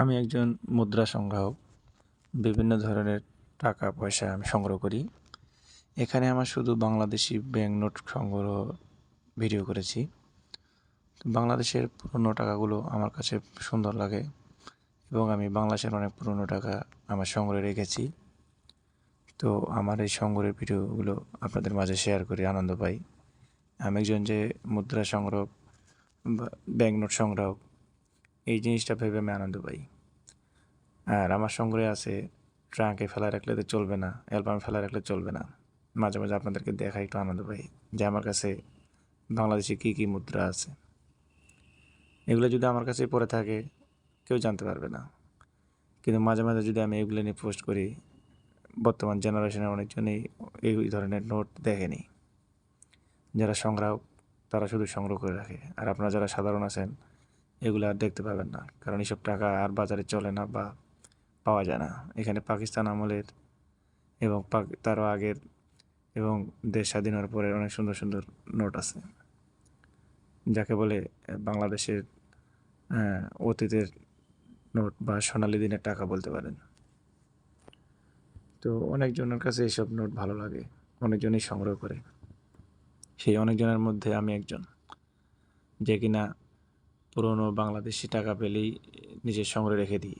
আমি একজন মুদ্রা সংগ্রাহক। বিভিন্ন ধরনের টাকা, পয়সা আমি সংগ্রহ করি। এখানে আমার শুধু বাংলাদেশি ব্যাংক নোট সংগ্রহ ভিডিও করেছি। বাংলাদেশের পুরনো টাকাগুলো আমার কাছে সুন্দর লাগে এবং আমি বাংলাদেশের অনেক পুরনো টাকা আমার সংগ্রহে রেখেছি। তো আমার এই সংগ্রহের ভিডিওগুলো আপনাদের মাঝে শেয়ার করে, আনন্দ পাই। আমি একজন যে মুদ্রা সংগ্রহ ব্যাংক নোট সংগ্রাহক এই জিনিসটা ভেবে আমি আনন্দ পাই। আর আমার সংগ্রহে আছে ট্রাঙ্কে ফেলা রাখলে তো চলবে না, অ্যালবামে ফেলা রাখলে চলবে না। মাঝে মাঝে আপনাদেরকে দেখা একটু আনন্দ পাই যে আমার কাছে বাংলাদেশে কী কী মুদ্রা আছে। এগুলো যদি আমার কাছে পড়ে থাকে, কেউ জানতে পারবে না। কিন্তু মাঝে মাঝে যদি আমি এগুলো নিয়ে পোস্ট করি, বর্তমান জেনারেশনের অনেকজনই এই ধরনের নোট দেখেনি। যারা সংগ্রাহক, তারা শুধু সংগ্রহ করে রাখে। আর আপনারা যারা সাধারণ আছেন এগুলো আর দেখতে পাবেন না। কারণ এসব টাকা আর বাজারে চলে না বা পাওয়া যায় না। এখানে পাকিস্তান আমলের এবং তারও আগের এবং দেশ স্বাধীন হওয়ার পরে অনেক সুন্দর সুন্দর নোট আছে। যাকে বলে বাংলাদেশের অতীতের নোট বা সোনালি দিনের টাকা বলতে পারেন। তো অনেকজনের কাছে এইসব নোট ভালো লাগে, অনেকজনই সংগ্রহ করে। সেই অনেকজনের মধ্যে আমি একজন। যে কিনা পুরনো বাংলাদেশি টাকা পেলেই নিজের সংগ্রহে রেখে দিই।